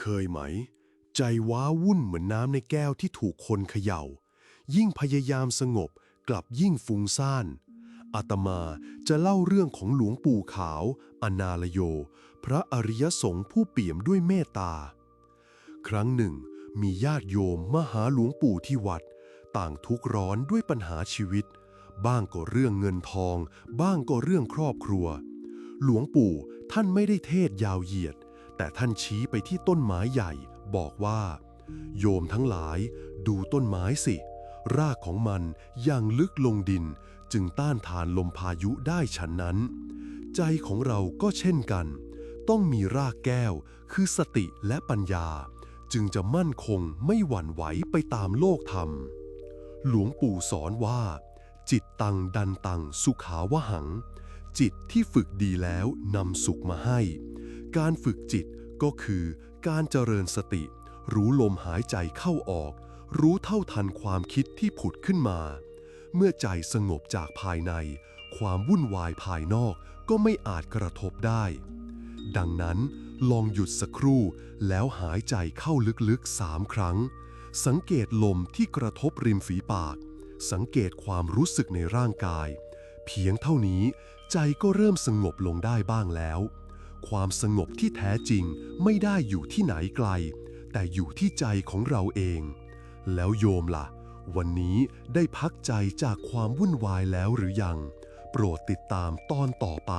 เคยไหม ใจว้าวุ่นเหมือนน้ำในแก้วที่ถูกคนเขย่า ยิ่งพยายามสงบกลับยิ่งฟุ้งซ่านอาตมาจะเล่าเรื่องของหลวงปู่ขาว อนาลโย พระอริยสงฆ์ผู้เปี่ยมด้วยเมตตา ครั้งหนึ่ง มีญาติโยมมาหาหลวงปู่ที่วัด ต่างทุกข์ร้อนด้วยปัญหาชีวิต บ้างก็เรื่องเงินทอง บ้างก็เรื่องครอบครัว หลวงปู่ท่านไม่ได้เทศยาวเหยียด แต่ท่านชี้ไปที่ต้นไม้ใหญ่บอกว่า โยมทั้งหลายดูต้นไม้สิ รากของมันยังลึกลงดิน จึงต้านทานลมพายุได้ฉันนั้น ใจของเราก็เช่นกัน ต้องมีรากแก้วคือสติและปัญญา จึงจะมั่นคงไม่หวั่นไหวไปตามโลกธรรม หลวงปู่สอนว่า จิตตังดันตังสุขาวหัง จิตที่ฝึกดีแล้วนำสุขมาให้ การฝึกจิตก็คือการเจริญสติ รู้ลมหายใจเข้าออก รู้เท่าทันความคิดที่ผุดขึ้นมา เมื่อใจสงบจากภายใน ความวุ่นวายภายนอกก็ไม่อาจกระทบได้ ดังนั้นลองหยุดสักครู่แล้วหายใจเข้าลึกๆสามครั้ง สังเกตลมที่กระทบริมฝีปาก สังเกตความรู้สึกในร่างกาย เพียงเท่านี้ใจก็เริ่มสงบลงได้บ้างแล้ว ความสงบที่แท้จริงไม่ได้อยู่ที่ไหนไกล แต่อยู่ที่ใจของเราเอง แล้วโยมล่ะ วันนี้ได้พักใจจากความวุ่นวายแล้วหรือยัง โปรดติดตามตอนต่อไป